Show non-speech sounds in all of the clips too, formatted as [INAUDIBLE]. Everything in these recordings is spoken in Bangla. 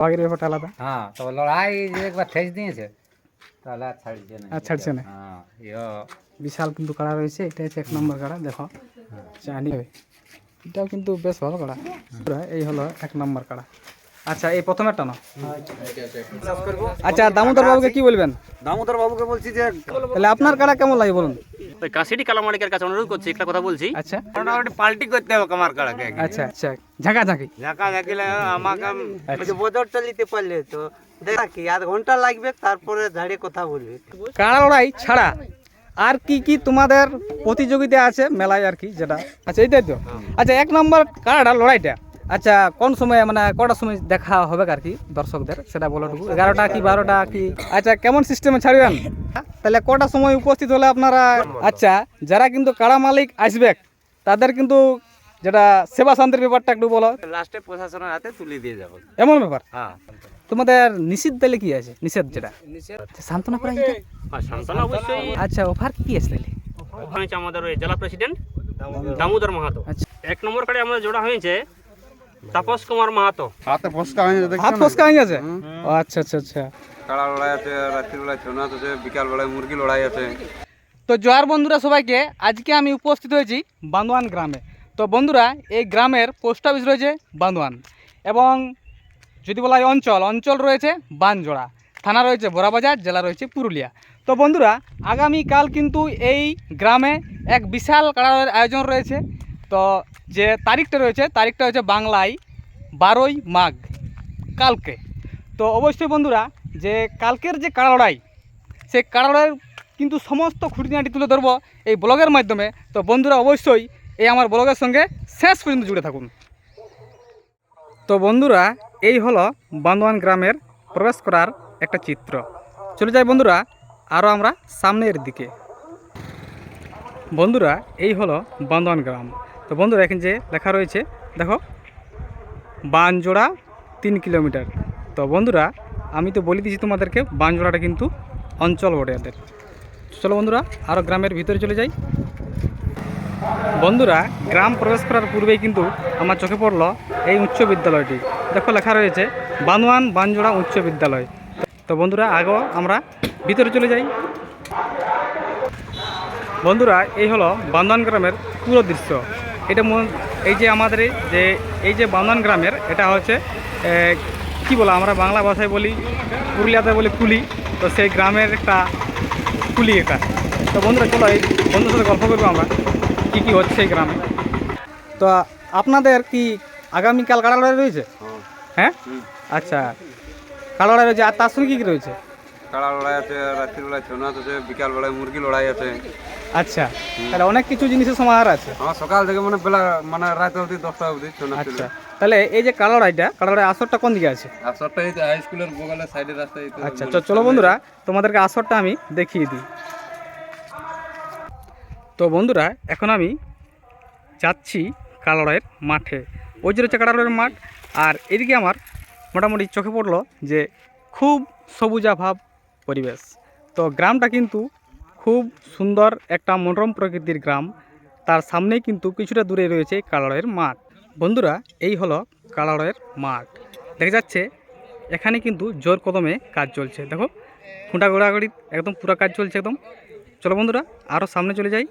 বাঘের ব্যাপারটা আলাদা? হ্যাঁ তো লড়াই যে একবার ঠেস দিয়েছে তাহলে আর ছাড়ছে না। আর ছাড়ছে না। হ্যাঁ বিশাল কিন্তু কাড়া রয়েছে এটা হচ্ছে এক নম্বর কাড়া দেখো। জানি। এটাও কিন্তু বেশ ভালো কাড়া। এই হলো এক নম্বর কাড়া। আচ্ছা এই প্রথমেরটা না আচ্ছা দামোদর বাবুকে কি বলবেন? দামোদর বাবুকে বলছি যে তাহলে আপনার কাড়া কেমন লাগে বলুন? কাশিটি কালামালিকের কাছে অনুরোধ করছি একটা কথা বলছি। আচ্ছা। মোটামুটি পাল্টি করতে হবে কামার কাড়াকে আচ্ছা আচ্ছা। ঝাঁকা ঝাঁকি। ঝাঁকা ঝাঁকিলে আমাকে বদরটা নিতে পারলে তো। দেখা কি আধ ঘণ্টা লাগবে তারপরে দাঁড়িয়ে কথা বলবি। কাড়া লড়াই? ছাড়া। আর কি কি তোমাদের প্রতিযোগিতা আছে মেলায় আর কি যেটা? আচ্ছা এইটাই তো। আচ্ছা এক নম্বর কাড়াটা লড়াইটা? আচ্ছা কোন সময় মানে কটার সময় দেখা হবে আর কি দর্শকদের? সেটা বলো একটু। এগারোটা কি বারোটা কি? আচ্ছা কেমন সিস্টেমে ছাড়বেন? তাহলে কটার সময় উপস্থিত হলে আপনারা? আচ্ছা যারা কিন্তু কাড়া মালিক আসবে তাদের কিন্তু যেটা সেবা শান্তির ব্যাপারটা একটু বলো। লাস্টে প্রশাসনের হাতে তুলে দিয়ে যাব। এমন ব্যাপার? হ্যাঁ। তোমাদের নিষিদ্ধ তাহলে কি আছে? নিষেধ যেটা? সান্ত্বনা করা যেটা? সান্ত্বনা অবশ্যই। আচ্ছা অফার কি আছে তাহলে? আমাদের জেলা প্রেসিডেন্ট দামোদর। মাহাতো। আচ্ছা। এক নম্বর কার্ডে আমাদের জোড়া হয়েছে তাপস কুমার মাহাতো হাতে ফসকা হয়ে হাত ফসকা হয়ে গেছে? ও আচ্ছা আচ্ছা আচ্ছা। কাড়া লড়াই আছে রাত্রির বেলায় ছৌ নাচ আছে বিকাল বেলায় মুরগি লড়াই আছে। তো জোয়ার বন্ধুরা সবাইকে আজকে আমি উপস্থিত হয়েছি বান্দোয়ান গ্রামে। তো বন্ধুরা এই গ্রামের পোস্ট অফিস রয়েছে বান্দোয়ান। এবং যদি বলা হয় অঞ্চল অঞ্চল রয়েছে বানজোড়া। থানা রয়েছে বোরাবাজার জেলা রয়েছে পুরুলিয়া। তো বন্ধুরা আগামীকাল কিন্তু এই গ্রামে এক বিশাল কাড়ার আয়োজন রয়েছে। তো যে তারিখটা রয়েছে, তারিখটা হচ্ছে বাংলায় বারোই মাঘ, কালকে। তো অবশ্যই বন্ধুরা, যে কালকের যে কাড়া লড়াই, সেই কারণের কিন্তু সমস্ত খুঁটিনাটি তুলে ধরবো এই ব্লগের মাধ্যমে। তো বন্ধুরা, অবশ্যই এই আমার ব্লগের সঙ্গে শেষ পর্যন্ত জুড়ে থাকুন। তো বন্ধুরা, এই হলো বান্দোয়ান গ্রামের প্রবেশ করার একটা চিত্র। চলে যাই বন্ধুরা আরও আমরা সামনের দিকে। বন্ধুরা, এই হলো বান্দোয়ান গ্রাম। তো বন্ধুরা, এখানে যে লেখা রয়েছে, দেখো, বানজোড়া তিন কিলোমিটার। তো বন্ধুরা, আমি তো বলে দিয়েছি তোমাদেরকে, বানজোড়াটা কিন্তু অঞ্চল বটে এদের। চলো বন্ধুরা আরও গ্রামের ভিতরে চলে যাই। বন্ধুরা, গ্রাম প্রবেশ করার পূর্বেই কিন্তু আমার চোখে পড়ল এই উচ্চ বিদ্যালয়টি। দেখো, লেখা রয়েছে বানোয়ান বানজোড়া উচ্চ বিদ্যালয়। তো বন্ধুরা, আগেও আমরা ভিতরে চলে যাই। বন্ধুরা, এই হলো বান্দোয়ান গ্রামের পুরো দৃশ্য। এটা এই যে আমাদের যে, এই যে বান্দোয়ান গ্রামের, এটা হচ্ছে কি বলো আমরা বাংলা ভাষায় বলি, পুরুলিয়াতে বলি কুলি, তো সেই গ্রামের একটা কুলি এটা। তো বন্ধুরা, চলো এই বন্ধুর সাথে গল্প করব আমরা, কী কী হচ্ছে এই গ্রামে। তো আপনাদের কি আগামীকাল কাড়া লড়াই রয়েছে? হ্যাঁ? আচ্ছা কাড়া লড়াই রয়েছে, আর তার সঙ্গে কী কী রয়েছে? কাড়া লড়াই আছে রাত্রির বেলায় ছৌ নাচ আছে বিকাল বেলায় মুরগি লড়াই আছে। আচ্ছা তাহলে অনেক কিছু জিনিসের সমাহার আছে। আমার সকাল থেকে মানে বেলা মানে রাত অবধি দশটা অবধি আচ্ছা তাহলে এই যে কাড়া লড়াইটা কাড়া লড়াই আসরটা কোন দিকে আছে? আর সবটা এই হাই স্কুলের বগলের সাইডের রাস্তায় তো আচ্ছা চলো বন্ধুরা তোমাদেরকে আসরটা আমি দেখিয়ে দিই। তো বন্ধুরা এখন আমি যাচ্ছি কালাড়ের মাঠে। ওই যে রয়েছে কালাড়ের মাঠ আর এদিকে আমার মোটামুটি চোখে পড়ল যে খুব সবুজাভাব পরিবেশ। তো গ্রামটা কিন্তু খুব সুন্দর একটা মনোরম প্রকৃতির গ্রাম। তার সামনে কিন্তু কিছুটা দূরে রয়েছে কালাড়ের মাঠ। বন্ধুরা, এই হলো কালাড়ের মাঠ। দেখা যাচ্ছে, এখানে কিন্তু জোর কদমে কাজ চলছে। দেখো, খুঁটা গোড়াগড়ি একদম পুরো কাজ চলছে একদম। চলো বন্ধুরা আরও সামনে চলে যাই।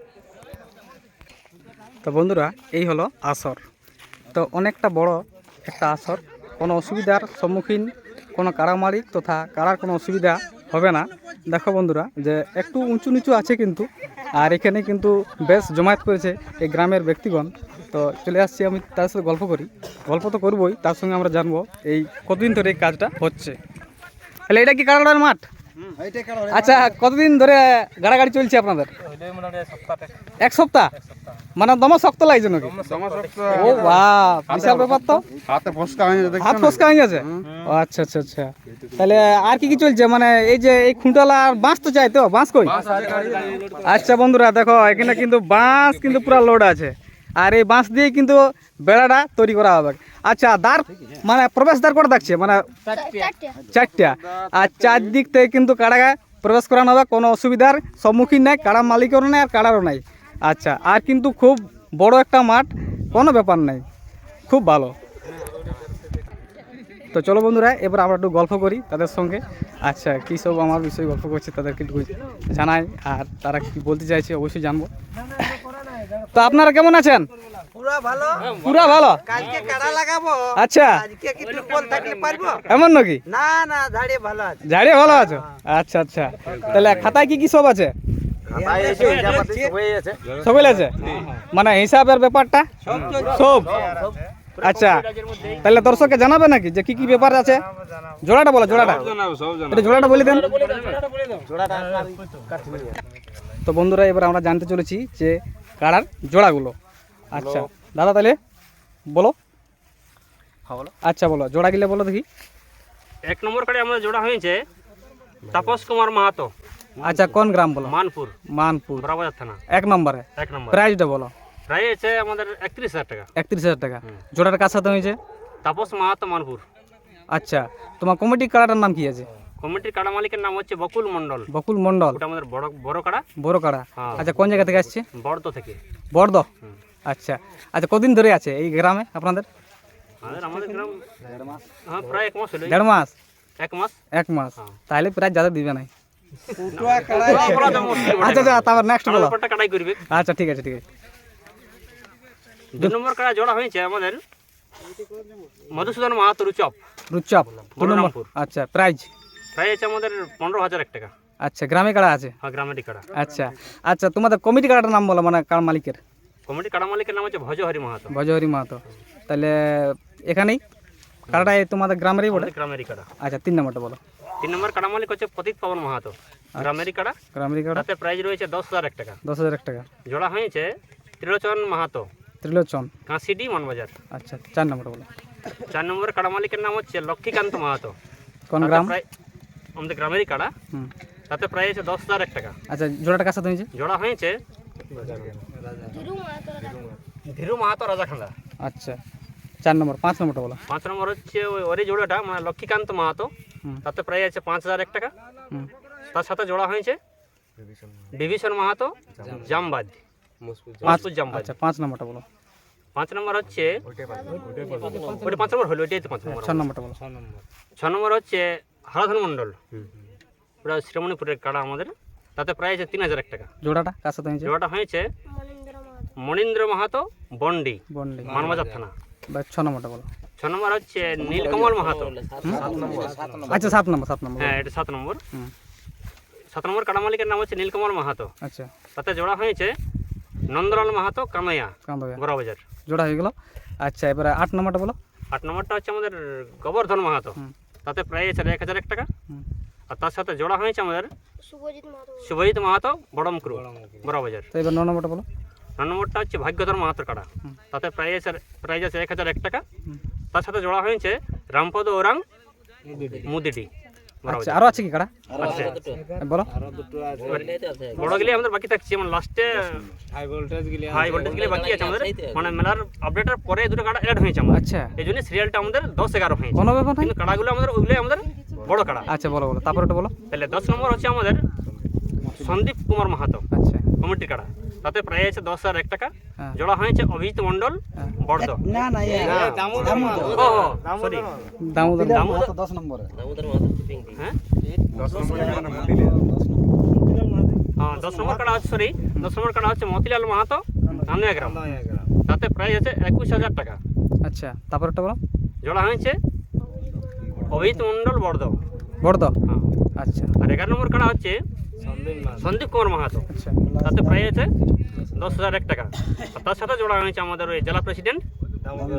তো বন্ধুরা, এই হলো আসর। তো অনেকটা বড় একটা আসর। কোনো অসুবিধার সম্মুখীন কোনো কারামারি তথা কারার কোনো অসুবিধা হবে না। দেখো বন্ধুরা, যে একটু উঁচু নিচু আছে কিন্তু, আর এখানে কিন্তু বেশ জমায়েত করেছে এই গ্রামের ব্যক্তিগণ। তো চলে আসছি আমি তার সাথে গল্প করি। গল্প তো করবই, তার সঙ্গে আমরা জানব এই কতদিন ধরে এই কাজটা হচ্ছে। তাহলে এটা কি কারণ মাঠ? আচ্ছা কতদিন ধরে গাড়াগাড়ি চলছে আপনাদের? এক সপ্তাহ মানে দমা শক্ত লাগছে নাকি? ও বাহ বিশাল ব্যাপার তো। হাতে ফসকা হয়ে যাবে হাত ফসকা হয়ে গেছে? ও আচ্ছা আচ্ছা আচ্ছা। তাহলে আর কি কি চলছে? মানে এই যে এই খুঁটালা আর বাঁশ তো চাই তো? বাঁশ কই? আচ্ছা বন্ধুরা দেখো এখানে কিন্তু বাঁশ কিন্তু পুরো লোড আছে। আর এই বাঁশ দিয়ে কিন্তু বেড়াটা তৈরি করা হবে। আচ্ছা দ্বার মানে প্রবেশ দ্বার করে থাকছে? মানে চারটা। আর চারদিক থেকে কিন্তু কাড়াগা প্রবেশ করানো হবে কোনো অসুবিধার সম্মুখীন নাই কাড়া মালিকেরও নাই আর কাড়ারও নাই। আচ্ছা আর কিন্তু খুব বড় একটা মাঠ কোনো ব্যাপার নাই। খুব ভালো। তো চলো বন্ধুরা এবার আমরা একটু গল্প করি তাদের সঙ্গে। আচ্ছা কী সব আমার বিষয়ে গল্প করছে তাদেরকে একটু জানাই আর তারা কি বলতে চাইছে অবশ্যই জানব। তো আপনারা কেমন আছেন? পুরা ভালো? পুরা ভালো? কালকে কাড়া লাগাবো? আচ্ছা। আজকে কি টুপল থাকলে পারব? এমন নাকি? না না ধারে ভালো আছে। ঝাড়িয়ে ভালো আছো? আচ্ছা আচ্ছা। তাহলে খাতায় কি কি সব আছে? সবাই আছে। মানে হিসাবের ব্যাপারটা? সব আচ্ছা। তাহলে দর্শককে জানাবে নাকি যে কি কি ব্যাপার আছে? জোড়াটা বলো জোড়াটা। এটা জোড়াটা বলে দেন। তো বন্ধুরা এবার আমরা জানতে চলেছি যে কাড়ার জোড়াগুলো। আচ্ছা। দাদা তাহলে বলো। আচ্ছা বলো জোড়া গিলে বলো দেখি। এক নম্বর কাড়ে আমাদের জোড়া হয়েছে তাপস কুমার মাহাতো। আচ্ছা কোন গ্রাম বলো? মানপুর। মানপুর। বড়াবাজার থানা। এক নম্বরে। এক নম্বর। প্রাইসটা বলো। প্রায় আছে আমাদের একত্রিশ হাজার টাকা। একত্রিশ হাজার টাকা। জোড়াটা কার সাথে হয়েছে? তাপস মাহাতো মানপুর। আচ্ছা তোমার কমিটি কাড়াটার নাম কি আছে? কমিটির কাড়া মালিকের নাম হচ্ছে বকুল মণ্ডল। বকুল মণ্ডল। ওটা আমাদের বড় বড় কাড়া। বড় কাড়া। হ্যাঁ। আচ্ছা কোন জায়গা থেকে আসছে? বড়দ থেকে। বড়দ? আচ্ছা। আচ্ছা কদিন ধরে আছে এই গ্রামে আপনাদের? আমাদের আমাদের গ্রাম হ্যাঁ প্রায় এক মাস দেড় মাস? এক মাস। এক মাস। তাহলে প্রায় যাদের দিবে নাই। আচ্ছা আচ্ছা তারপর নেক্সট বলো। করবে। আচ্ছা ঠিক আছে ঠিক আছে। দু নম্বর কাড়া জোড়া হয়েছে আমাদের। মধুসূদন মাহাতো রুচপ। রুচাপ দু নম্বর। আচ্ছা প্রাইজ আছে আমাদের পনেরো হাজার এক টাকা। আচ্ছা গ্রামে কাড়া আছে? হ্যাঁ গ্রামেরই কাড়া। আচ্ছা আচ্ছা তোমাদের কমিটি কাড়াটার নাম বলো মানে কার মালিকের? কমিটি কাড়া মালিকের নাম হচ্ছে ভজহরি মাহাতো। ভজহরি মাহাতো। তাহলে এখানেই কাড়াটাই তোমাদের গ্রামেরই আমাদের গ্রামেরই কাড়া। আচ্ছা তিন নম্বরটা বলো। তিন নম্বর কাড়া মালিক হচ্ছে প্রতীক পাবন মাহাতো। গ্রামেরই কাড়া। গ্রামেরই কাড়া। তাতে প্রাইজ রয়েছে দশ হাজার এক টাকা। দশ হাজার এক টাকা। জোড়া হয়েছে ত্রিলোচন মাহাতো। ত্রিলোচন। কাঁসিডি মানবাজার। আচ্ছা চার নম্বরটা বলো। চার নম্বর কাড়া মালিকের নাম হচ্ছে লক্ষ্মীকান্ত মাহাতো। কোন গ্রাম? আমাদের গ্রামেরই কাড়া। হুম। তাতে আছে দশ হাজার এক টাকা। আচ্ছা জোড়াটা কার সাথে হয়েছে? জোড়া হয়েছে ধীরু মাহাতো রাজাখান্দা আচ্ছা। চার নম্বর পাঁচ নম্বরটা বলো। পাঁচ নম্বর হচ্ছে ওই জোড়াটা মানে লক্ষ্মীকান্ত মাহাতো। তাতে প্রায় আছে পাঁচ হাজার এক টাকা। হুম। তার সাথে জোড়া হয়েছে বিভীষণ মাহাতো জামবাদ। আচ্ছা পাঁচ নম্বরটা বলো। পাঁচ নম্বর হচ্ছে ওটা পাঁচ নম্বর হলো ওইটাই তো পাঁচ নম্বর ছ নম্বরটা বলো। ছ নম্বর হচ্ছে হারাধন মণ্ডল। ওটা শ্রীমণিপুরের কাড়া আমাদের। তাতে প্রায় আছে তিন হাজার এক টাকা। জোড়াটা কার সাথে হয়েছে? জোড়াটা হয়েছে মনীন্দ্র মাহাতো বন্ডি বন্ডি। মানবাজার থানা। বা ছ নম্বরটা বলো। ছ নম্বর হচ্ছে নীলকমল মাহাতো। আচ্ছা সাত নম্বর সাত নম্বর। হ্যাঁ এটা সাত নম্বর। সাত নম্বর কাটা মালিকের নাম হচ্ছে নীলকমল মাহাতো। আচ্ছা। তাতে জোড়া হয়েছে নন্দলাল মাহাতো কামাইয়া গোড়াবাজার জোড়া হয়ে গেল। আচ্ছা এবারে আট নম্বরটা বলো। আট নম্বরটা হচ্ছে আমাদের গোবর্ধন মাহাতো। তাতে প্রায় আছে এক হাজার এক টাকা। আর তার সাথে জোড়া হয়েছে আমাদের শুভজিৎ মাহাতো। বড়মক্রু বড়াবাজার তো এবার ন নম্বরটা বলো। ন নম্বরটা হচ্ছে ভাগ্যধর মাহাতোর হুম। তাতে প্রাইজ আছে প্রাইজ আছে এক হাজার এক টাকা। তার সাথে জোড়া হয়েছে রামপদ ওরাং মুদিটি আচ্ছা আরও আছে কি কাড়া? আছে। বলো। বড় গেলে আমাদের বাকি থাকছে মানে লাস্টে হাই ভোল্টেজ গেলে বাকি আছে আমাদের। মানে মেলার আপডেটের পরে এই দুটো কাড়া অ্যাড হয়েছে আমাদের। আচ্ছা। এই জন্য সিরিয়ালটা আমাদের দশ এগারো হয়েছে। কোনো ব্যাপার কিন্তু কাড়াগুলো আমাদের ওইগুলোই আমাদের বড় কাড়া। আচ্ছা বলো বলো। তারপর ওটা বলো। তাহলে দশ নম্বর হচ্ছে আমাদের সন্দীপ কুমার মাহাতো আচ্ছা। কমিটির কাড়া। তাতে প্রায় আছে দশ হাজার এক টাকা। হ্যাঁ। জোড়া হয়েছে অভিজিৎ মণ্ডল হ্যাঁ। বর্দ না না সরি দামোদর দামোদর। দশ নম্বরে। হ্যাঁ? হ্যাঁ? দশ নম্বর কাটা হচ্ছে সরি দশ নম্বর কাটা হচ্ছে মতিলাল মাহাতো আনুয়া গ্রাম। তাতে প্রাইস আছে একুশ হাজার টাকা। আচ্ছা তারপর ওটা বলো। জোড়া হয়েছে অভিজিৎ মণ্ডল বর্দ বড়দ? হ্যাঁ। আচ্ছা। আর এগারো নম্বর কাটা হচ্ছে সন্দীপ কুমার মাহাতো। আচ্ছা। তাতে প্রাইস আছে দশ হাজার এক টাকা। আর তার সাথে জোড়া হয়েছে আমাদের ওই জেলা প্রেসিডেন্ট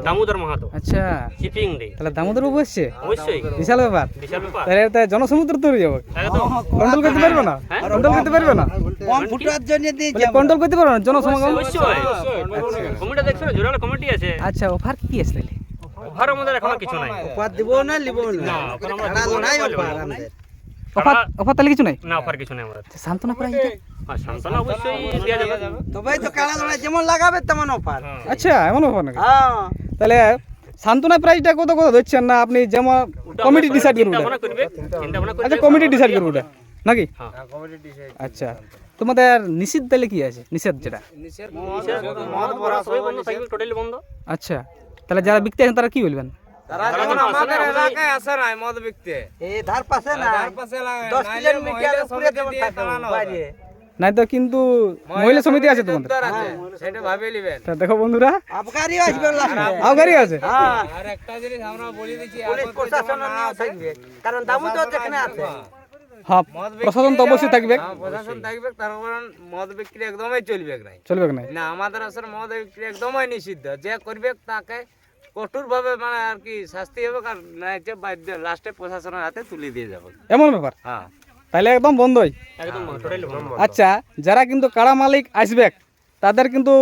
দামোদর। মাহাতো। আচ্ছা। চিপিং ডে। তাহলে দামোদর বাবু এসছে? অবশ্যই। বিশাল ব্যাপার। বিশাল ব্যাপার। তাহলে এটা জনসমুদ্র তৈরি যাব একদম। কন্ট্রোল করতে পারবে না? হ্যাঁ? কন্ট্রোল করতে পারবে না? কম ফুটার জন্য দিয়েছে কন্ট্রোল করতে পারবে না? জনসমাগম? অবশ্যই। কমিটি দেখছ না? জোড়াল কমিটি আছে। আচ্ছা অফার কি আছে তাহলে? ওভার আমাদের এখনও কিছু নাই অফার দিব না লিব না না, অফার না। অফার অফার অফার তাহলে কিছু নাই না অফার কিছু নেই আমাদের সান্ত্বনা অবশ্যই দেওয়া যাবে তো কাড়া লড়াই যেমন লাগাবে তেমন অফার আচ্ছা এমন অফার নাকি হ্যাঁ তাহলে সান্ত্বনা প্রাইজটা কত কত ধরছেন না আপনি যেমন কমিটি ডিসাইড করবে চিন্তা ভাবনা করবে চিন্তা ভাবনা করবে আচ্ছা কমিটি ডিসাইড করবে ওটা নাকি হ্যাঁ আচ্ছা তোমাদের নিষিদ্ধ তাহলে কি আছে নিষেধ যেটা আচ্ছা তাহলে যারা বিকতে আছেন তারা কি বলবেন? তারা যেমন আমাদের এলাকায় আসে নাই মদ বিকতে এই ধার পাশে না তার পাশে লাগে, দশ নাইলে কিলোমিটার উপরে যেমন থাকে বাইরে। নাই তো কিন্তু মহিলা সমিতি আছে তোমাদের। সেটা ভাবে নিবেন। তা দেখো বন্ধুরা। আসবে লাস্টে আছে। হ্যাঁ। আর একটা জিনিস আমরা বলে দিচ্ছি পুলিশ প্রশাসন না থাকবে। কারণ দামু তো যেখানে আছে। হ্যাঁ প্রশাসন তো অবশ্যই থাকবে। হ্যাঁ, প্রশাসন থাকবে তার কারণ মদ বিক্রি একদমই চলবে না আমাদের আসলে মদ বিক্রি একদমই নিষিদ্ধ। যে করবে তাকে কঠোর ভাবে মানে আর কি শাস্তি হবে কারণ না যে বাধ্য লাস্টে প্রশাসনের হাতে তুলে দিয়ে যাব। এমন ব্যাপার? হ্যাঁ। তাহলে একদম বন্ধই? একদম আচ্ছা যারা কিন্তু কাড়া মালিক আসবে তাদের কিন্তু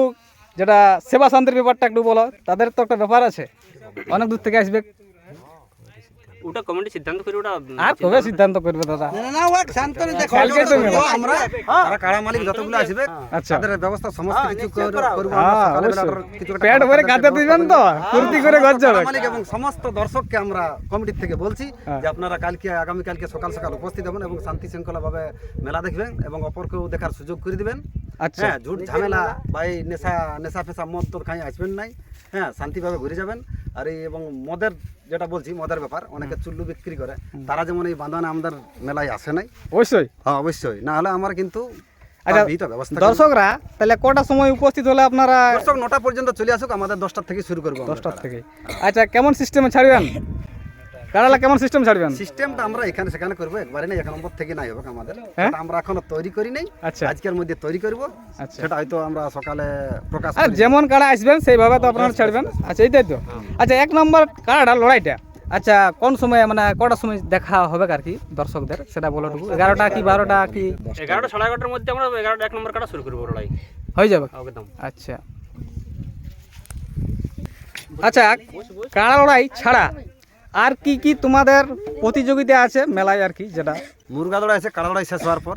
যেটা সেবা শান্তির ব্যাপারটা একটু বলো তাদের তো একটা ব্যাপার আছে। অনেক দূর থেকে আসবে। ওটা কমিটি সিদ্ধান্ত করে ওটা আর কবে সিদ্ধান্ত করবে দাদা? না না ওয়াক শান্তনু দেখো কালকে তো। আমরা তারা কাড়া মালিক যতগুলো আসবে আচ্ছা। তাদের ব্যবস্থা সমস্ত কিছু করব হ্যাঁ, আমরা। কিছু পেট ভরে দিবেন তো? ফুর্তি করে ঘর যাবে মালিক এবং সমস্ত দর্শককে আমরা কমিটির থেকে বলছি হ্যাঁ। যে আপনারা কালকে আগামী কালকে সকাল সকাল উপস্থিত হবেন এবং শান্তি শৃঙ্খলা ভাবে মেলা দেখবেন এবং অপরকেও দেখার সুযোগ করে দিবেন। আচ্ছা। হ্যাঁ ঝুট ঝামেলা বা এই নেশা নেশা ফেশা মদ তো খাই আসবেন নাই। হ্যাঁ শান্তিভাবে ঘুরে যাবেন। আর এই এবং মদের যেটা বলছি মদের ব্যাপার অনেকে চুল্লু বিক্রি করে। তারা যেমন এই বাঁধন আমাদের মেলায় আসে নাই। অবশ্যই। হ্যাঁ অবশ্যই। না হলে আমার কিন্তু আচ্ছা, ব্যবস্থা দর্শকরা তাহলে কটার সময় উপস্থিত হলে আপনারা দর্শক নটা পর্যন্ত চলে আসুক আমাদের দশটার থেকে শুরু করব দশটার থেকে। আচ্ছা কেমন সিস্টেমে ছাড়বেন? কাড়ালা কেমন সিস্টেম ছাড়বেন? সিস্টেমটা আমরা এখানে সেখানে করব একবারে না এক নম্বর থেকে নাই হবে আমাদের। হ্যাঁ? আমরা এখনও তৈরি করি নাই আচ্ছা। আজকের মধ্যে তৈরি করব। আচ্ছা। সেটা হয়তো আমরা সকালে প্রকাশ আর যেমন কারা আসবেন সেইভাবে তো আপনারা ছাড়বেন। আচ্ছা। এইটাই তো। আচ্ছা এক নম্বর কাড়াটা লড়াইটা। আচ্ছা কোন সময় মানে কটার সময় দেখা হবে আর কি দর্শকদের? সেটা বলো টুকু এগারোটা কি বারোটা কি? এগারোটা সাড়ে এগারোটার মধ্যে আমরা এগারোটা এক নম্বর কাটা শুরু করব লড়াই। হয়ে যাবে? একদম। আচ্ছা। আচ্ছা কাড়া লড়াই ছাড়া? আর কি কি তোমাদের প্রতিযোগিতা আছে মেলায় আর কি যেটা? মুরগা লড়াই আছে কাড়া লড়াই শেষ হওয়ার পর।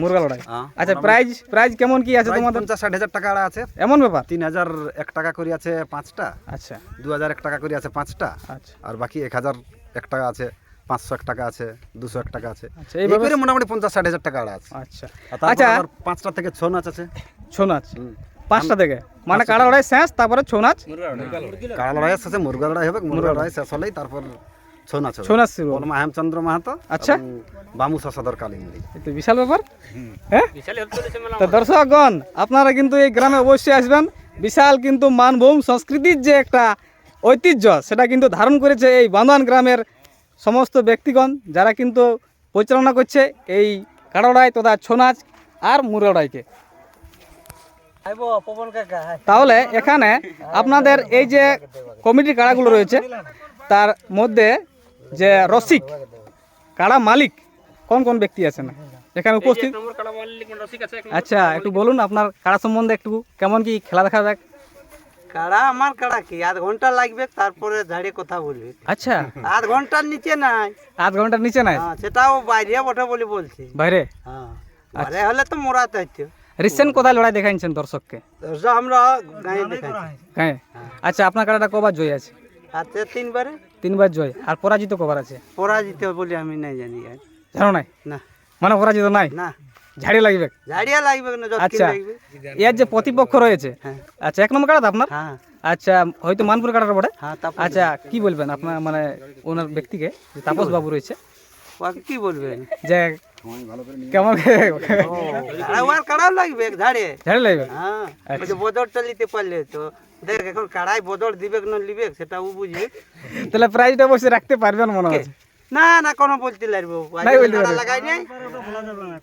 মুরগা লড়াই? হ্যাঁ, আচ্ছা প্রাইজ প্রাইজ কেমন কি আছে তোমাদের? পঞ্চাশ ষাট হাজার টাকা আছে। এমন ব্যাপার? তিন হাজার এক টাকা করে আছে পাঁচটা। আচ্ছা। দু হাজার এক টাকা করে আছে পাঁচটা। আচ্ছা। আর বাকি এক হাজার এক টাকা আছে পাঁচশো এক টাকা আছে দুশো এক টাকা আছে। আচ্ছা এইভাবে মোটামুটি পঞ্চাশ ষাট হাজার টাকা আছে। আচ্ছা। আচ্ছা। পাঁচটা থেকে ছৌ নাচ আছে। ছৌ নাচ। হুম। পাঁচটা থেকে। মানে কাড়া লড়াই শেষ তারপরে ছৌ নাচ। কাড়া লড়াই। শেষে মুরগা লড়াই হবে মুরগা লড়াই শেষ হলেই তারপর ছৌ নাচ ছৌ নাচ শুরু। বলমা হেমচন্দ্র মাহাতো আচ্ছা। বামু কালিন্দী। এই তো বিশাল ব্যাপার। হ্যাঁ? তো দর্শকগণ আপনারা কিন্তু এই গ্রামে অবশ্যই আসবেন। বিশাল কিন্তু মানভূম সংস্কৃতির যে একটা ঐতিহ্য সেটা কিন্তু ধারণ করেছে এই বান্দোয়ান গ্রামের সমস্ত ব্যক্তিগণ যারা কিন্তু পরিচালনা করছে এই কাড়াড়াই তথা ছৌ নাচ আর মুরগাড়াইকে তাহলে এখানে আপনাদের এই যে কমিটির কাড়াগুলো রয়েছে তার মধ্যে যে রসিক কাড়া মালিক কোন কোন ব্যক্তি আছেন? এখানে উপস্থিত। এক নম্বর কাটা মালিক রসিক আছে এক আচ্ছা একটু বলুন আপনার কাড়া সম্বন্ধে একটু কেমন কি খেলা দেখাবে কাড়া আমার কাড়া কি? আধ ঘণ্টা লাগবে তারপরে ঝাড়ে কথা বলবে। আচ্ছা। আধ ঘণ্টার নিচে নাই। আধ ঘণ্টার নিচে নাই? হ্যাঁ, সেটাও বাইরে বটে বলে বলছি। বাইরে? হ্যাঁ বাইরে হলে তো মোরাতে হইতো। রিসেন্ট কোথায় লড়াই দেখাইছেন দর্শককে? আমরা গায়ে হ্যাঁ। আচ্ছা আপনার কাড়াটা কবার জয় আছে? হাতে তিনবারে। তিনবার জয়। আর পরাজিত কবার আছে? পরাজিত বলে আমি নাই জানি আর। জানো নাই? না। মানে পরাজিত নাই? না। ঝাড়ি লাগবে? ঝাড়িয়া লাগবে না আচ্ছা। এর যে প্রতিপক্ষ রয়েছে? হ্যাঁ। আচ্ছা এক নম্বর তো আপনার? হ্যাঁ। আচ্ছা হয়তো মানপুর কাটার হ্যাঁ আচ্ছা কি বলবেন আপনার মানে ওনার ব্যক্তিকে? তাপস বাবু রয়েছে? কি বলবেন? যে কেমন আর কাড়াও লাগবে? ঝাড়ে। ঝাড়ি লাগবে? হ্যাঁ বদরটা নিতে পারলে তো। দেখ এখন কাড়াই বদল দিবে না লিবে সেটা ও বুঝবে তাহলে প্রাইজটা বসে রাখতে পারবেন মনে হচ্ছে। না না কোনো বলতে লাগবে। কাড়া লাগাই নাই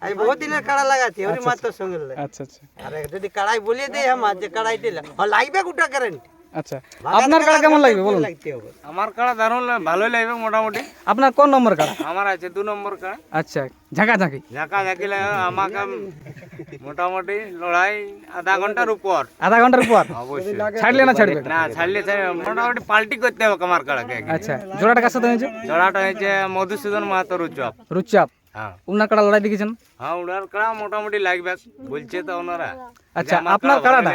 আজ বহুত দিনের কাড়া লাগাচ্ছি ওরই মাত্র সঙ্গে আচ্ছা আচ্ছা। আর যদি কাড়াই বলিয়ে দেয় আমার যে কাড়াই দিলাম লাগবে গোটা কারেন্ট আচ্ছা। আপনার কাড়া কেমন লাগবে বলুন? আমার কাড়া দারুণ ভালোই লাগবে মোটামুটি। আপনার কোন নম্বর কাড়া? আমার আছে দু নম্বর কাড়া। আচ্ছা ঝাঁকা ঝাঁকি ঝাঁকা ঝাঁকি লাগে আমাকে মোটামুটি লড়াই আধা ঘণ্টার উপর। আধা ঘণ্টার পর অবশ্যই। ছাড়লে না ছাড়বে? না ছাড়লে মোটামুটি পাল্টি করতে হবে আমার কাড়াকে। আচ্ছা জোড়াটা কার সাথে হয়েছে? জোড়াটা হয়েছে মধুসূদন মাহাতোর উচ্চপ রুচাপ হ্যাঁ। উনার কাড়া লড়াই দেখেছেন? হ্যাঁ ওনার কাড়া মোটামুটি লাগবে বলছে তো ওনারা আচ্ছা আপনার কাড়াটা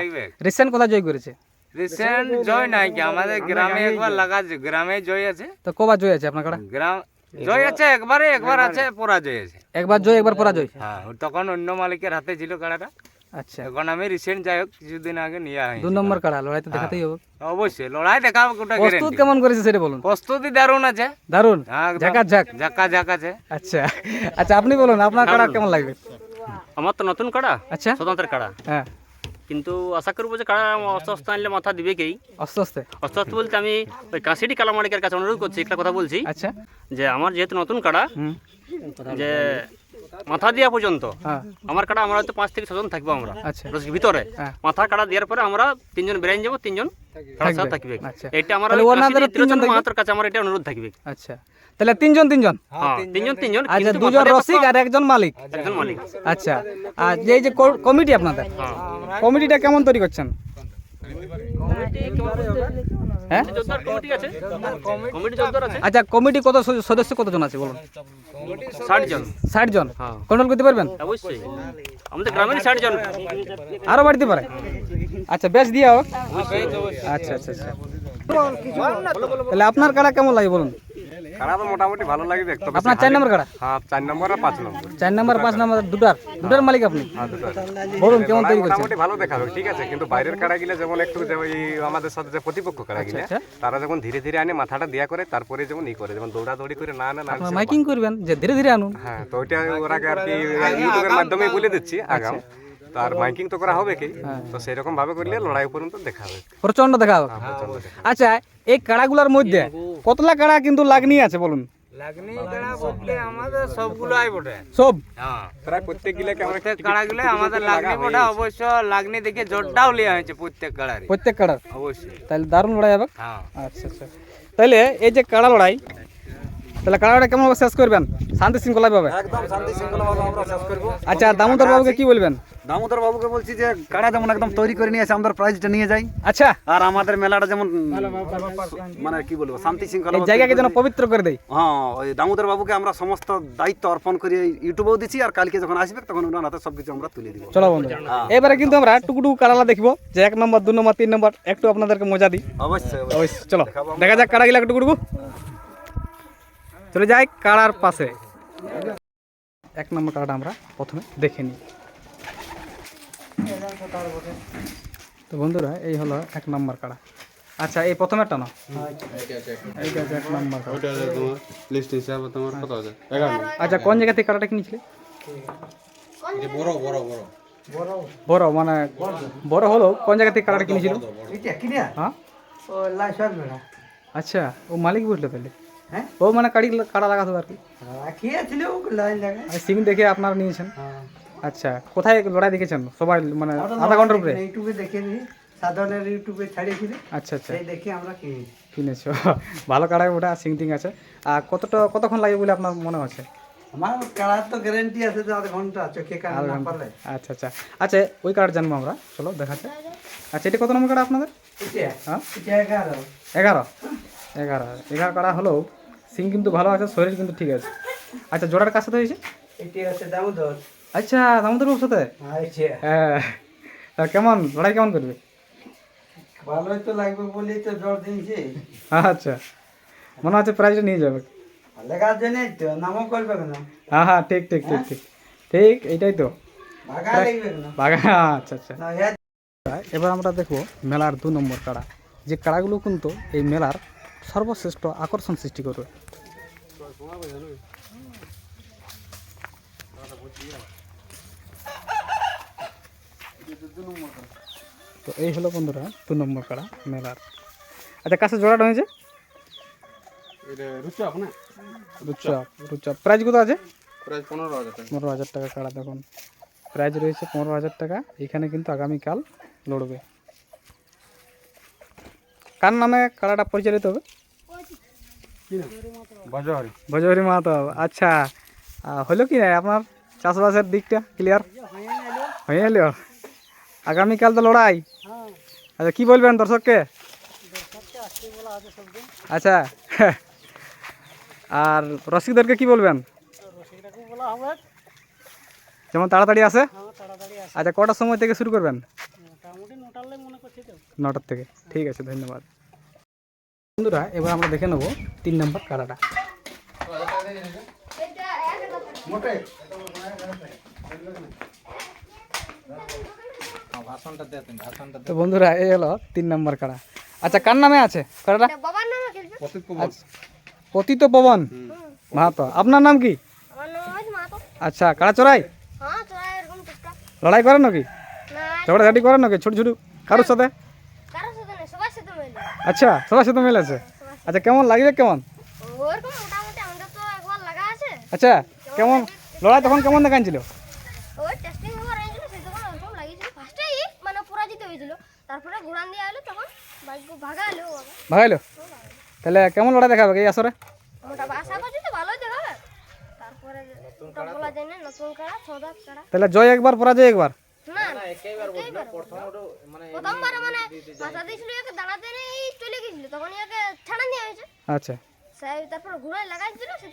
রিসেন্ট কোথায় জয় করেছে? রিসেন্ট জয় নাই কি? আমাদের গ্রামে একবার লাগাচ্ছে গ্রামে জয় আছে। তো কবার জয় আছে আপনার কাড়া? গ্রাম জয় আছে একবারে একবার আছে পরাজয় আছে। একবার জয় একবার পরাজয় হ্যাঁ তখন অন্য মালিকের হাতে ছিল কাড়াটা। আচ্ছা। এখন আমি রিসেন্ট যাই হোক কিছুদিন আগে নিয়ে আই দু নম্বর কাড়া লড়াই তো দেখাতেই হবে। অবশ্যই লড়াই দেখাবো কোটা প্রস্তুত কেমন করেছে সেটা বলুন। প্রস্তুতি দারুণ আছে। দারুণ একদম। ঝাকার ঝাক। ঝাঁকা ঝাঁক আছে। আচ্ছা আচ্ছা আপনি বলুন আপনার কাড়া কেমন লাগবে? আমার তো নতুন কাড়া আচ্ছা। স্বতন্ত্রের কাড়া। হ্যাঁ। কিন্তু আশা করব যে কারা অস্ত অস্ত আনলে মাথা দিবে কেই? আস্তে আস্তে অস্ত অস্ত বলতে আমি ওই কাশিটি কালামালিকের কাছে অনুরোধ করছি একটা কথা বলছি। আচ্ছা। যে আমার যেহেতু নতুন কাড়া যে মাথা দেওয়া পর্যন্ত হ্যাঁ। আমার কাটা আমরা হয়তো পাঁচ থেকে ছজন থাকব আমরা। আচ্ছা। ভিতরে। হ্যাঁ। মাথা কাটা দেওয়ার পরে আমরা তিনজন বেরাইন যাব তিনজন থাকবে। আচ্ছা। এটা আমার তিনজন? মাহাতোর কাছে আমার এটা অনুরোধ থাকবে। আচ্ছা। তাহলে তিনজন তিনজন? হ্যাঁ তিনজন তিনজন আচ্ছা দুজন রসিক আর একজন মালিক। একজন মালিক। আচ্ছা। আর যে এই যে কমিটি আপনাদের? কমিটিটা কেমন তৈরি করছেন? হ্যাঁ? যোদ্ধার কমিটি আছে? কমিটি যোদ্ধার আছে? আচ্ছা কমিটি কত সদস্য কতজন আছে বলুন? ষাট জন। ষাট জন? হ্যাঁ। কন্ট্রোল করতে পারবেন? অবশ্যই। আমাদের গ্রামের ষাট জন। আরও বাড়তে পারে? আচ্ছা বেশ দিয়ে হোক। আচ্ছা আচ্ছা আচ্ছা। তাহলে আপনার কারা কেমন লাগে বলুন? খারাপ তো মোটামুটি ভালো লাগে দেখতে আপনার চার নম্বর কাড়া? হ্যাঁ চার নম্বর আর পাঁচ নম্বর। চার নম্বর পাঁচ নম্বর দুটার? দুটার মালিক আপনি? বলুন কেমন তৈরি করছেন? মোটামুটি ভালো দেখাবে ঠিক আছে কিন্তু বাইরের কাড়া গিলে যেমন একটু যে ওই আমাদের সাথে যে প্রতিপক্ষ কাড়া গিলে আচ্ছা। তারা যখন ধীরে ধীরে আনে মাথাটা দেয়া করে তারপরে যেমন ই করে যেমন দৌড়াদৌড়ি করে না আনে না মাইকিং করবেন যে ধীরে ধীরে আনুন। হ্যাঁ তো ওইটা ওরাকে আর কি ইউটিউবের মাধ্যমে বলে দিচ্ছি আগাম। তো আর মাইকিং তো করা হবে কি? তো সেরকম ভাবে করলে লড়াই পর্যন্ত দেখা হবে। প্রচণ্ড দেখা হবে। আচ্ছা এই কাড়াগুলোর মধ্যে কতলা কাড়া কিন্তু লাগনি আছে বলুন? লাগনি কাড়া বলতে আমাদের সবগুলো বটে। সব? হ্যাঁ। প্রায় প্রত্যেক গিলে কেমন প্রত্যেক কাড়াগুলো আমাদের লাগনি বটে। অবশ্য লাগনি দেখে জোরটাও লিয়া হয়েছে প্রত্যেক প্রত্যেক কাড়ার? অবশ্যই। তাহলে দারুণ লড়াই হবে। হ্যাঁ। আচ্ছা আচ্ছা। তাহলে এই যে কাড়া লড়াই তাহলে লড়াই কেমন ভাবে শেষ করবেন? শান্তি শৃঙ্খলা ভাবে একদম শান্তি শৃঙ্খলাভাবে আমরা শেষ করব। আচ্ছা দামোদর বাবুকে কি বলবেন? দামোদর বাবুকে বলছি যে কাড়া যেমন একদম তৈরি করে নিয়ে এসে আমাদের প্রাইজটা নিয়ে যাই। আচ্ছা। আর আমাদের মেলাটা যেমন মানে কি বলব শান্তি শৃঙ্খলা এই জায়গাকে যেন পবিত্র করে দেয়। হ্যাঁ ওই দামোদর বাবুকে আমরা সমস্ত দায়িত্ব অর্পণ করে ইউটিউবেও দিচ্ছি আর কালকে যখন আসবে তখন ওনার হাতে সবকিছু আমরা তুলে দিব। চলো বন্ধু। এবারে কিন্তু আমরা টুকুটুকু কাড়ালা দেখব যে এক নম্বর দু নম্বর তিন নম্বর একটু আপনাদেরকে মজা দিই। অবশ্যই অবশ্যই। অবশ্যই চলো। দেখা যাক কাড়া গিলা টুকুটুকু চলে যাই কাড়ার পাশে। এক নম্বর কাড়াটা আমরা প্রথমে দেখে নিই। তো বন্ধুরা এই হলো এক নম্বর কাড়া। আচ্ছা এই প্রথমেরটা না এইটা হচ্ছে এক নম্বর কাড়া। লিস্ট হিসাবে তোমার কত আছে? আচ্ছা কোন জায়গা থেকে কাড়াটা কিনেছিলে? বড় মানে বড় হলো কোন জায়গা থেকে কাড়াটা কিনেছিল? হ্যাঁ? আচ্ছা ও মালিক বুঝলো তাহলে। হ্যাঁ? ও মানে কাড়ি কাড়া লাগাতো আর কি। রাখিয়েছিল লাইন লাগে সিম দেখে আপনারা নিয়েছেন? আচ্ছা কোথায় লড়াই দেখেছেন? সবাই মানে আধা ঘণ্টার উপরে? ইউটিউবে দেখে নিই সাধারণের ইউটিউবে ছাড়িয়েছিল। আচ্ছা আচ্ছা। সেই দেখে আমরা কিনি কিনেছো। [LAUGHS] ভালো কাড়াই ওটা সিং টিং আছে। আর কতটা কতক্ষণ লাগে বলে আপনার মনে হচ্ছে? আমার কালার তো গ্যারেন্টি আছে যে আধ ঘণ্টা চোখে কান আধ না। পারলে। আচ্ছা আচ্ছা। আচ্ছা ওই কার্ড জানব আমরা। চলো দেখাচ্ছে। আচ্ছা এটা কত নম্বর কার্ড আপনাদের? এটা হ্যাঁ? এগারো। এগারো। এগারো এগারো কাড়া হলেও সিং কিন্তু ভালো আছে শরীর কিন্তু ঠিক আছে। আচ্ছা জোড়ার কাছে তো হয়েছে? আচ্ছা দামোদর বাবুর সাথে? আচ্ছা হ্যাঁ কেমন লড়াই কেমন করবে? ভালোই তো লাগবে বলেই তো জোর দিয়েছি। আচ্ছা মনে হচ্ছে প্রাইজটা নিয়ে যাবে। লেখার জন্যই তো নামও করবে না হ্যাঁ হ্যাঁ ঠিক ঠিক ঠিক ঠিক। ঠিক এইটাই তো। বাগা আচ্ছা আচ্ছা। হ্যাঁ। এবার আমরা দেখব মেলার দু নম্বর কাড়া। যে কাড়াগুলো কিন্তু এই মেলার সর্বশ্রেষ্ঠ আকর্ষণ সৃষ্টি করবে। তো এই হলো বন্ধুরা দু নম্বর কাড়া মেলার। আচ্ছা কাছে জোড়াটা হয়েছে? রুচাপ রুচাপ প্রাইজ কত আছে? পনেরো হাজার টাকা। পনেরো হাজার টাকা কাড়া দেখুন। প্রাইজ রয়েছে পনেরো হাজার টাকা। এখানে কিন্তু আগামীকাল লড়বে। কার নামে কাড়াটা পরিচালিত হবে? বাজারি ভজহরি মাহাতো আচ্ছা হলো কি না আপনার চাষবাসের দিকটা ক্লিয়ার হয়ে এলো আগামীকাল তো লড়াই। আচ্ছা কি বলবেন দর্শককে? আচ্ছা আর রসিকদেরকে কি বলবেন? যেমন তাড়াতাড়ি আসে? আচ্ছা কটার সময় থেকে শুরু করবেন? নটার থেকে। ঠিক আছে ধন্যবাদ। বন্ধুরা এবার আমরা দেখে নেব তিন নম্বর কাড়াটা তো বন্ধুরা এই হলো তিন নম্বর কাড়া আচ্ছা কার নামে আছে কাড়াটা বাবার নামে খেলবে আচ্ছা পতিত পবন? মাহাতো আপনার নাম কি? আচ্ছা কাড়া চড়াই হ্যাঁ লড়াই করেন নাকি? না ঝগড়াঝাটি করেন নাকি? ছোট ছোট কারোর সাথে কারোর সাথে নেই সবার সাথে মিলে আচ্ছা সবার সাথে মিল আছে? আচ্ছা কেমন লাগবে কেমন? আচ্ছা কেমন? লড়াই তখন কেমন দেখাচ্ছিল মানে। ভাগাইলো? তাহলে কেমন লড়াই দেখাবে এই আসরে? তাহলে জয় একবার পরাজয় একবার? না প্রথমবার মানে মাথা দিয়েছিল একে দাঁড়াতে নেই চলে গেছিল তখন একে ছাড়া দেওয়া হয়েছে আচ্ছা। তারপর লাগাইছিল সে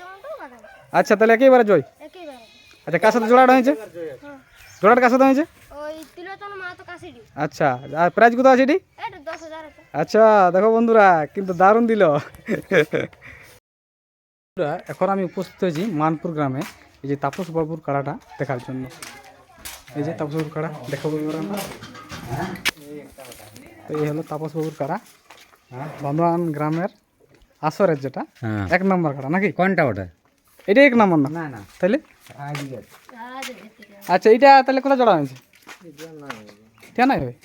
আচ্ছা তাহলে একেবারে জয়? একেবারে। আচ্ছা কার সাথে জোড়াটা হয়েছে? জোড়াটা কার সাথে হয়েছে? ওই তিলোচন মাহাতো কাশিডি। আচ্ছা আর প্রাইজ কোথাও আছে এটি? আছে। আচ্ছা দেখো বন্ধুরা কিন্তু দারুণ দিল। বন্ধুরা, এখন আমি উপস্থিত হয়েছি মানপুর গ্রামে এই যে তাপস বাবুর কাড়াটা দেখার জন্য। এই যে তাপস বাবুর কাড়া দেখাবো আমরা। তো এই হলো তাপস বাবুর কাড়া। বন্ধুয়ান গ্রামের আসরের যেটা হ্যাঁ। এক নম্বর কাড়া নাকি? কোনটা ওটা? এটা এক নম্বর না? না না। তাহলে আচ্ছা এইটা তাহলে কোথায় জড়া হয়েছে? কেন নাই ভাই।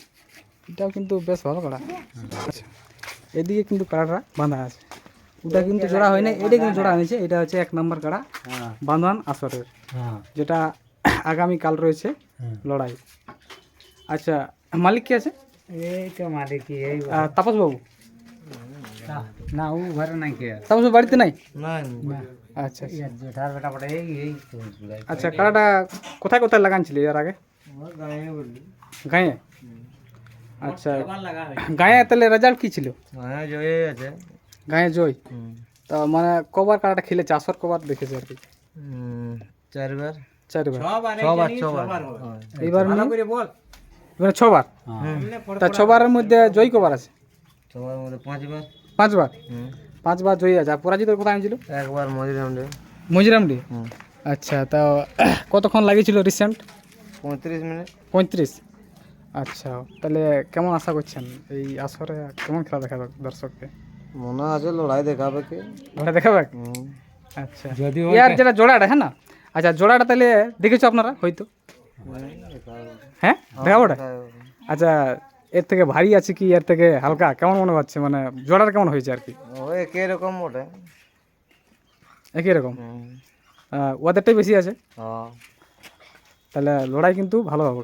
এটাও কিন্তু বেশ ভালো কাড়া। আচ্ছা এদিকে কিন্তু কাড়াটা বাঁধা আছে। ওটা কিন্তু জোড়া হয় না এটা কিন্তু জোড়া হয়েছে এটা হচ্ছে এক নম্বর কাড়া হ্যাঁ। বাঁধান আসরের। হ্যাঁ। যেটা আগামীকাল রয়েছে লড়াই। আচ্ছা মালিক কি আছে? এই তো মালিক এই আহ, তাপস বাবু না ও ঘরে নাই কে তাপস বাবু বাড়িতে নাই না আচ্ছা আচ্ছা। ইয়ার জেঠার বেটা পড়ে এই এই তো আচ্ছা কাড়াটা কোথায় কোথায় লাগানছিলি এর আগে গায়ে আচ্ছা গায়ে তাহলে রেজাল্ট কি ছিল হ্যাঁ জয়ে আছে গায়ে জয় তা মানে কবার কাড়াটা খেলেছে আসর কবার দেখেছে আর কি চারবার চারবার ছবার ছবার এইবার নিয়ে- এবারে ছবার। তা ছবারের মধ্যে জয় কবার আছে? ছবার মধ্যে পাঁচবার। পাঁচবার? পাঁচবার জয়ী আছে। আর পরাজিত কোথায় ছিল একবার মজুরামডে মজিরামডি আচ্ছা তা [CLEARS THROAT] কতক্ষণ লাগিয়েছিল রিসেন্ট পঁয়ত্রিশ মিনিট। পঁয়ত্রিশ। আচ্ছা তাহলে কেমন আশা করছেন? এই আসরে কেমন খেলা দেখাবে দর্শককে মনে আছে লড়াই দেখাবে কি? ঘরে দেখাবে? আচ্ছা। যদি ইয়ার যেটা জোড়াটা হ্যাঁ না? আচ্ছা জোড়াটা তাহলে দেখেছ আপনারা হয়তো? হ্যাঁ? দেখাবো ওটা আচ্ছা এর থেকে ভারী আছে কি? এর থেকে হালকা? কেমন মনে হচ্ছে? মানে জোড়াটা কেমন হয়েছে আর কি? ওই একই রকম ওটা একই রকম ওদেরটাই বেশি আছে? তাহলে লড়াই কিন্তু ভালো হবে।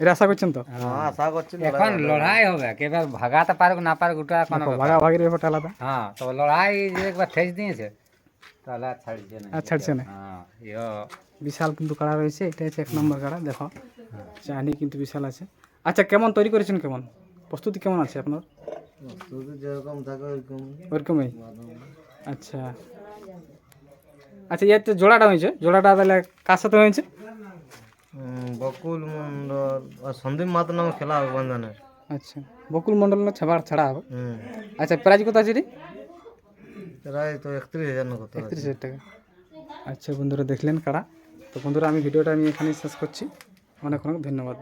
এটা আশা করছেন তো? আশা করছি এখন লড়াই হবে। এবার ভাগাতে পারুক না পারুক ওটা কোনো ব্যাপার। ভাগাভাগির ব্যাপারটা আলাদা। হ্যাঁ তো লড়াই একবার ঠেস দিয়েছে তাহলে আর ছাড়ছে না। আর ছাড়ছে না। হ্যাঁ বিশাল কিন্তু কাড়া রয়েছে এটা হচ্ছে এক নম্বর কাড়া দেখো। চাহনি কিন্তু বিশাল আছে। আচ্ছা কেমন? তৈরি করেছেন কেমন? প্রস্তুতি কেমন আছে আপনার? যেরকম থাকে ওরকমই আচ্ছা। আচ্ছা এর তো জোড়াটা হয়েছে জোড়াটা তাহলে কার সাথে হয়েছে? বকুল মন্ডল আর সন্দীপ মাহাতো নামে খেলা হবে বন্ধনের। আচ্ছা বকুল মণ্ডল না ছাড়া ছাড়া হবে? আচ্ছা প্রাইজ কত আছে রে প্রায় তো একত্রিশ হাজার না কত একত্রিশ হাজার টাকা। আচ্ছা বন্ধুরা দেখলেন কাড়া। তো বন্ধুরা আমি ভিডিওটা আমি এখানেই শেষ করছি। অনেক অনেক ধন্যবাদ।